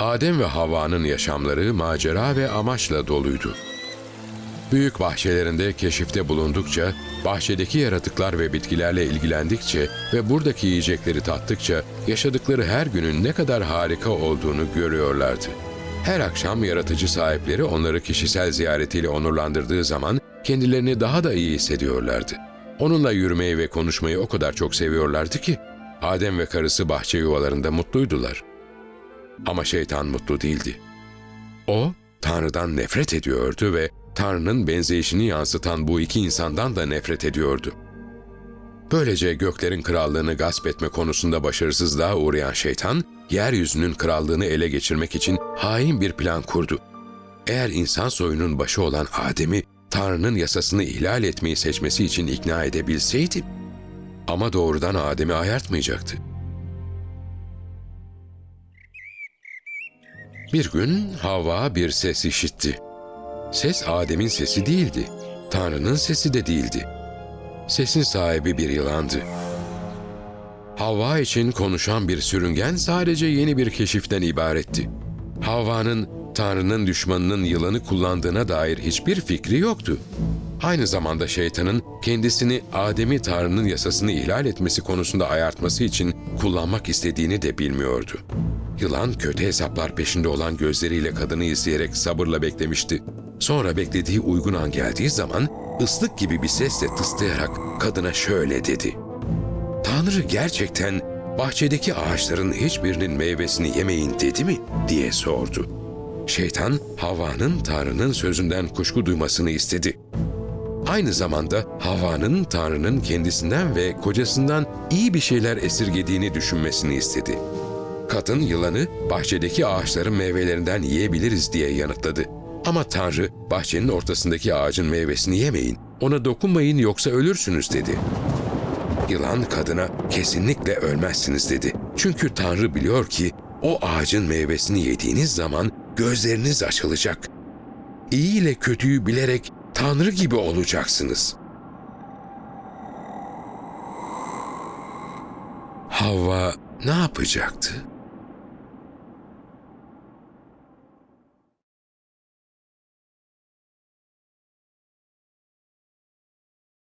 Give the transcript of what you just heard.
Adem ve Havva'nın yaşamları macera ve amaçla doluydu. Büyük bahçelerinde keşifte bulundukça, bahçedeki yaratıklar ve bitkilerle ilgilendikçe ve buradaki yiyecekleri tattıkça yaşadıkları her günün ne kadar harika olduğunu görüyorlardı. Her akşam yaratıcı sahipleri onları kişisel ziyaretiyle onurlandırdığı zaman kendilerini daha da iyi hissediyorlardı. Onunla yürümeyi ve konuşmayı o kadar çok seviyorlardı ki Adem ve karısı bahçe yuvalarında mutluydular. Ama şeytan mutlu değildi. O, Tanrı'dan nefret ediyordu ve Tanrı'nın benzeyişini yansıtan bu iki insandan da nefret ediyordu. Böylece göklerin krallığını gasp etme konusunda başarısızlığa uğrayan şeytan, yeryüzünün krallığını ele geçirmek için hain bir plan kurdu. Eğer insan soyunun başı olan Adem'i Tanrı'nın yasasını ihlal etmeyi seçmesi için ikna edebilseydi, ama doğrudan Adem'i ayartmayacaktı. Bir gün Havva bir ses işitti. Ses Adem'in sesi değildi. Tanrı'nın sesi de değildi. Sesin sahibi bir yılandı. Havva için konuşan bir sürüngen sadece yeni bir keşiften ibaretti. Havva'nın Tanrı'nın düşmanının yılanı kullandığına dair hiçbir fikri yoktu. Aynı zamanda şeytanın kendisini Adem'i Tanrı'nın yasasını ihlal etmesi konusunda ayartması için kullanmak istediğini de bilmiyordu. Yılan kötü hesaplar peşinde olan gözleriyle kadını izleyerek sabırla beklemişti. Sonra beklediği uygun an geldiği zaman ıslık gibi bir sesle tıslayarak kadına şöyle dedi. Tanrı gerçekten bahçedeki ağaçların hiçbirinin meyvesini yemeyin dedi mi diye sordu. Şeytan Havva'nın Tanrı'nın sözünden kuşku duymasını istedi. Aynı zamanda Havva'nın Tanrı'nın kendisinden ve kocasından iyi bir şeyler esirgediğini düşünmesini istedi. Kadın yılanı bahçedeki ağaçların meyvelerinden yiyebiliriz diye yanıtladı. Ama Tanrı bahçenin ortasındaki ağacın meyvesini yemeyin, ona dokunmayın yoksa ölürsünüz dedi. Yılan kadına kesinlikle ölmezsiniz dedi. Çünkü Tanrı biliyor ki o ağacın meyvesini yediğiniz zaman gözleriniz açılacak. İyi ile kötüyü bilerek Tanrı gibi olacaksınız. Havva ne yapacaktı?